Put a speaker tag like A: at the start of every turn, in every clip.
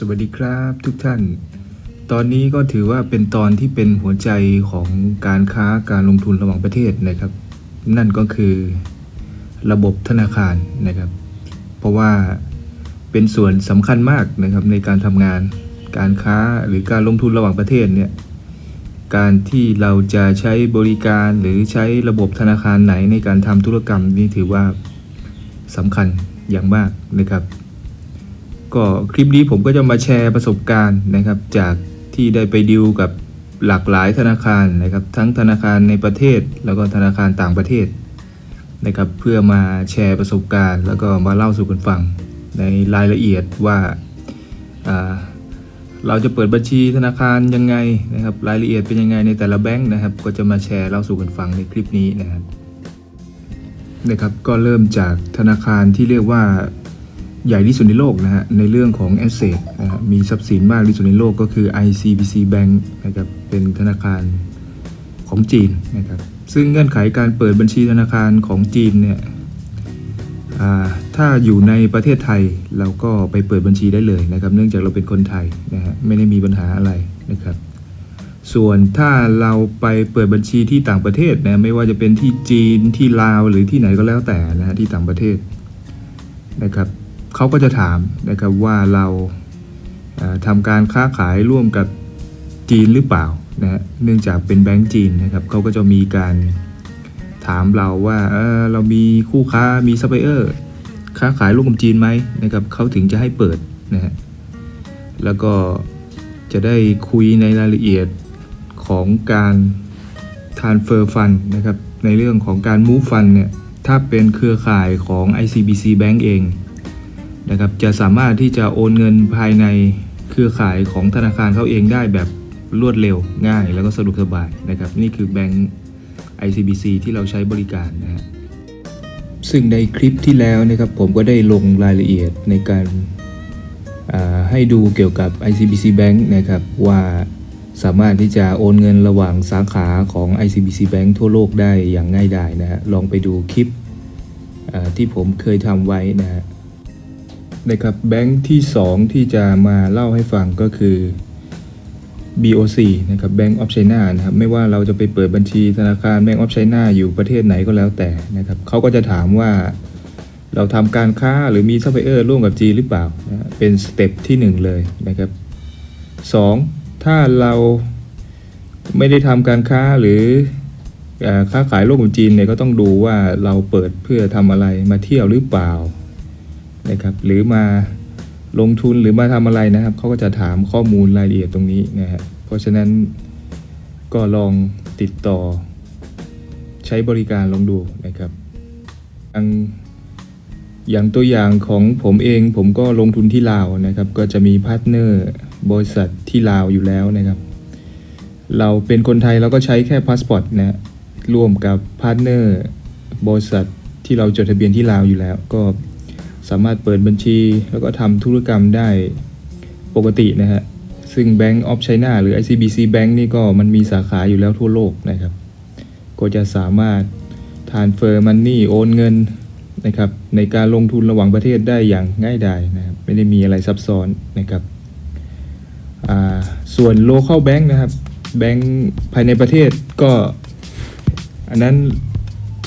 A: สวัสดีครับทุกท่าน ตอนนี้ก็ถือว่าเป็นตอนที่เป็นหัวใจของการค้าการลงทุนระหว่างประเทศนะครับ นั่นก็คือระบบธนาคารนะครับ เพราะว่าเป็นส่วนสำคัญมากนะครับในการทำงานการค้าหรือการลงทุนระหว่างประเทศเนี่ยการที่เราจะใช้บริการหรือใช้ระบบธนาคารไหนในการทำธุรกรรมนี่ถือว่าสำคัญอย่างมากนะครับ ก็คลิปนี้ผมก็จะมาแชร์ประสบการณ์นะครับจากที่ได้ไปดิวกับหลากหลายธนาคารนะครับ ทั้งธนาคารในประเทศแล้วก็ธนาคารต่างประเทศนะครับเพื่อมาแชร์ประสบการณ์ แล้วก็มาเล่าสู่กันฟังในรายละเอียดว่าาเราจะเปิดบัญชีธนาคารยังไงนะครับรายละเอียดเป็นยังไงในแต่ละแบงค์นะครับ ก็จะมาแชร์เล่าสู่กันฟังในคลิปนี้นะครับนะครับ ก็เริ่มจากธนาคารที่เรียกว่า ใหญ่ที่สุดในโลกนะฮะในเรื่องของ asset นะฮะมีทรัพย์สินมากที่สุดในโลกก็คือ ICBC Bank นะครับเป็นธนาคารของจีนนะครับซึ่งเงื่อนไขการเปิดบัญชีธนาคารของจีนเนี่ยถ้าอยู่ในประเทศไทยเราก็ไปเปิดบัญชีได้เลยนะครับ เนื่องจากเราเป็นคนไทยนะฮะไม่ได้มีปัญหาอะไรนะครับ ส่วนถ้าเราไปเปิดบัญชีที่ต่างประเทศนะไม่ว่าจะเป็นที่จีนที่ลาวหรือที่ไหนก็แล้วแต่นะฮะที่ต่างประเทศนะครับ เขาก็จะถามนะครับว่าเราทำการค้าขายร่วมกับจีนหรือเปล่านะฮะเนื่องจากเป็นแบงก์จีนนะครับเขาก็จะมีการถามเราว่าเเรามีคู่ค้ามีซัพพลายเออร์ค้าขายร่วมกับจีนไหมนะครับเขาถึงจะให้เปิดนะฮะแล้วก็จะได้คุยในรายละเอียดของการ transfer fund นะครับในเรื่องของการ move fund เนี่ยถ้าเป็นเครือข่ายของ ICBC Bank เอง นะครับจะสามารถที่จะโอนเงินภายในเครือข่ายของธนาคารเขาเองได้แบบรวดเร็วง่าย แล้วก็สะดวกสบายนะครับ นี่คือแบงก์ ICBC ที่เราใช้บริการนะฮะซึ่งในคลิปที่แล้วนะครับผมก็ได้ลงรายละเอียดในการให้ดูเกี่ยวกับ ICBC Bank นะครับว่าสามารถที่จะโอนเงินระหว่างสาขาของ ICBC Bank ทั่วโลกได้อย่างง่ายดายนะฮะลองไปดูคลิปที่ผมเคยทำไว้นะฮะ นะครับแบงค์ที่ 2 ที่จะมาเล่าให้ฟังก็คือ BOC นะครับ Bank of China นะครับไม่ว่าเราจะไปเปิดบัญชีธนาคาร Bank of China อยู่ประเทศไหนก็แล้วแต่นะครับเขาก็จะถามว่าเราทำการค้าหรือมีซัพพลายเออร์ร่วมกับจีนหรือเปล่านะเป็นสเต็ปที่ 1 เลยนะครับ 2. ถ้าเราไม่ได้ทำการค้าหรือเออค้าขายร่วมกับจีนเนี่ยก็ต้องดูว่าเราเปิดเพื่อทำอะไรมาเที่ยวหรือเปล่า นะครับ หรือมาลงทุนหรือมาทำอะไรนะครับเขาก็จะถามข้อมูลรายละเอียดตรงนี้นะฮะเพราะฉะนั้นก็ลองติดต่อ ใช้บริการลองดูนะครับทางอย่างตัวอย่างของผมเองผมก็ลงทุนที่ลาวนะครับ ก็จะมีพาร์ทเนอร์บริษัทที่ลาวอยู่แล้วนะครับ เราเป็นคนไทยเราก็ใช้แค่พาสปอร์ตนะฮะร่วมกับพาร์ทเนอร์บริษัทที่เราจดทะเบียนที่ลาวอยู่แล้ว ก็ สามารถเปิดบัญชีแล้วก็ทำธุรกรรมได้ปกตินะฮะ ซึ่ง Bank of China หรือ ICBC Bank นี่ก็มันมีสาขาอยู่แล้วทั่วโลกนะครับ ก็จะสามารถ transfer money โอนเงินนะครับในการลงทุนระหว่างประเทศได้อย่างง่ายดายนะครับ ไม่ได้มีอะไรซับซ้อนนะครับอ่าส่วน local bank นะครับ แบงก์ภายในประเทศก็ อันนั้น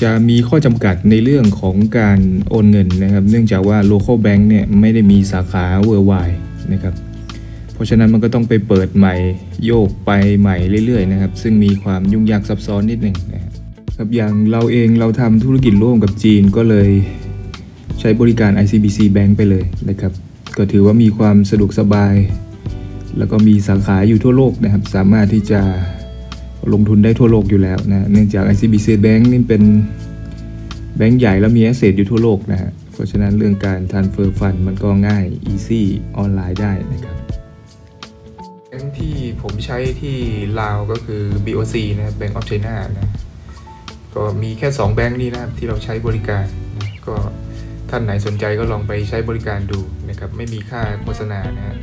A: จะมีข้อจำกัดในเรื่องของการโอนเงินนะครับ เนื่องจากว่า local bank เนี่ยไม่ได้มีสาขา worldwide นะครับ เพราะฉะนั้นมันก็ต้องไปเปิดใหม่โยกไปใหม่เรื่อยๆนะครับ ซึ่งมีความยุ่งยากซับซ้อนนิดหนึ่งนะครับอย่างเราเองเราทำธุรกิจร่วมกับจีนก็เลยใช้บริการ ICBC Bank ไปเลยนะครับ ก็ถือว่ามีความสะดวกสบาย แล้วก็มีสาขาอยู่ทั่วโลกนะครับ สามารถที่จะ ลงทุนได้ทั่วโลกอยู่แล้วนะเนื่องจาก ICBC Bank นี่เป็นแบงก์ใหญ่แล้วมีแอสเซทอยู่ทั่วโลกนะฮะเพราะฉะนั้นเรื่องการ transfer fund มันก็ง่าย easy ออนไลน์ได้นะครับแบงก์ที่ผมใช้ที่ลาวก็คือ BOC นะครับ Bank of China นะก็มีแค่ 2 แบงค์นี้นะครับที่เราใช้บริการนะก็ท่านไหนสนใจก็ลองไปใช้บริการดูนะครับไม่มีค่าโฆษณานะฮะ